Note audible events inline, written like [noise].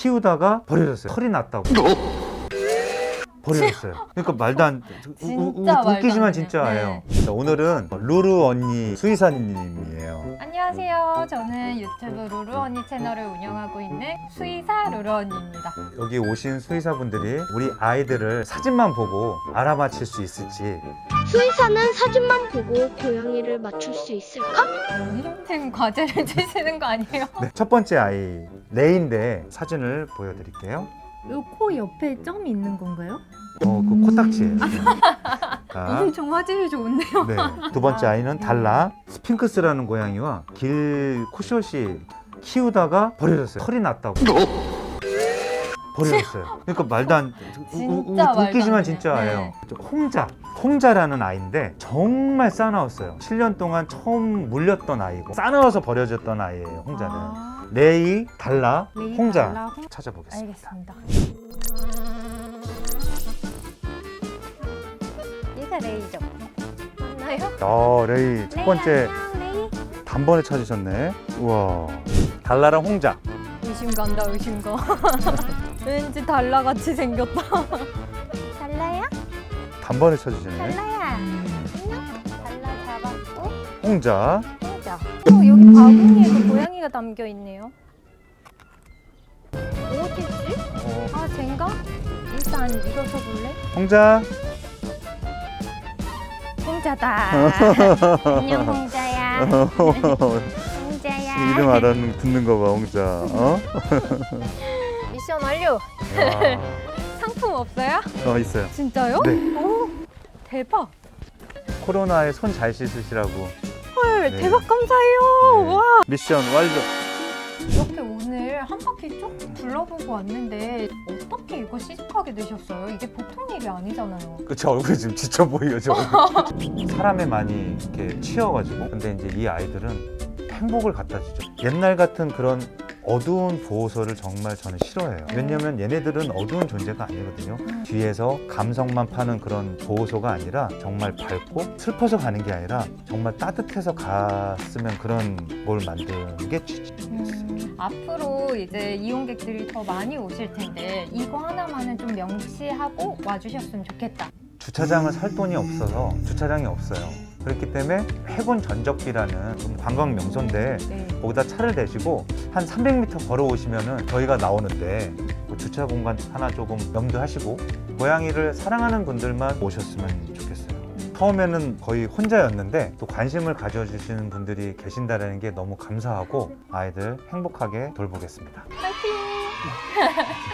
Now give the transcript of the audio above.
키우다가 버려졌어요. 털이 났다고. 버려졌어요. [laughs] 그러니까 말도 안 우- 우- 우- 진짜 말도 웃기지만. 진짜예요. 자, 오늘은 루루 언니 수의사님이에요. 안녕하세요. 저는 유튜브 루루 언니 채널을 운영하고 있는 수의사 루루 언니입니다. 여기 오신 수의사분들이 우리 아이들을 사진만 보고 알아맞힐 수 있을지 수의사는 사진만 보고 고양이를 맞출 수 있을까? 힘든 과제를 [laughs] 주시는 거 아니에요? 네, 첫 번째 아이 레인데 사진을 보여드릴게요. 이코 옆에 점이 있는 건가요? 어, 그 코딱지예요. 자, 엄청 화질이 좋은데요. 네. 두 번째 아이는 달라 스핑크스라는 고양이와 길 코숏이 키우다가 버려졌어요. 털이 났다고. 버려졌어요. 그러니까 말도 안 우- 우- 우- 진짜 말도 안 웃기지만 되네. 진짜예요. 네. 저 홍자. 홍자라는 아이인데 정말 싸나웠어요. 7년 동안 처음 물렸던 아이고 싸나워서 버려졌던 아이예요. 홍자는. 아, 레이, 달라, 레이, 홍자 달라, 홍- 찾아보겠습니다. 알겠습니다. 얘가 레이죠. 맞나요? 어, 레이 첫 번째 안녕, 레이. 단번에 찾으셨네. 우와. 달라랑 홍자. 의심 간다 의심 가. [laughs] 왠지 달라 같이 생겼다. [laughs] 달라야? 단번에 찾으시네. 달라야. 안녕. 달라 잡았고. 홍자. 어, 여기 바구니에도 고양이가 담겨 있네요. 어디지? 어, 아, 젠가? 일단 읽어서 볼래? 홍자. 홍자다. [laughs] 안녕 홍자야. 홍자야. [laughs] 이름 알아 듣는 거 봐, 홍자. 어? [laughs] 미션 완료. 야. 상품 없어요? 어, 있어요. 진짜요? 네. 오, 대박. 코로나에 손 잘 씻으시라고. 헐, 네. 대박 감사해요. 네. 와. 미션 완료. 이렇게 오늘 한 바퀴 쭉 둘러보고 왔는데 어떻게 이거 시집하게 되셨어요? 이게 보통 일이 아니잖아요. 그제 얼굴이 지금 지쳐 보여요, 저. [laughs] 사람에 많이 이렇게 치여가지고. 근데 이제 이 아이들은 행복을 갖다 주죠. 옛날 같은 그런 어두운 보호소를 정말 저는 싫어해요. 왜냐면 얘네들은 어두운 존재가 아니거든요. 뒤에서 감성만 파는 그런 보호소가 아니라 정말 밝고 슬퍼서 가는 게 아니라 정말 따뜻해서 갔으면 그런 걸 만드는 게 취지였어요. 음, 앞으로 이제 이용객들이 더 많이 오실 텐데 이거 하나만은 좀 명시하고 와주셨으면 좋겠다. 주차장을 살 돈이 없어서 주차장이 없어요. 그렇기 때문에 해군 전적비라는 좀 관광 명소인데 네. 거기다 차를 대시고 한 300m 걸어오시면은 저희가 나오는데 뭐 주차 공간 하나 조금 염두하시고 고양이를 사랑하는 분들만 오셨으면 좋겠어요. 처음에는 거의 혼자였는데 또 관심을 가져주시는 분들이 계신다는 게 너무 감사하고 아이들 행복하게 돌보겠습니다. 파이팅! [laughs]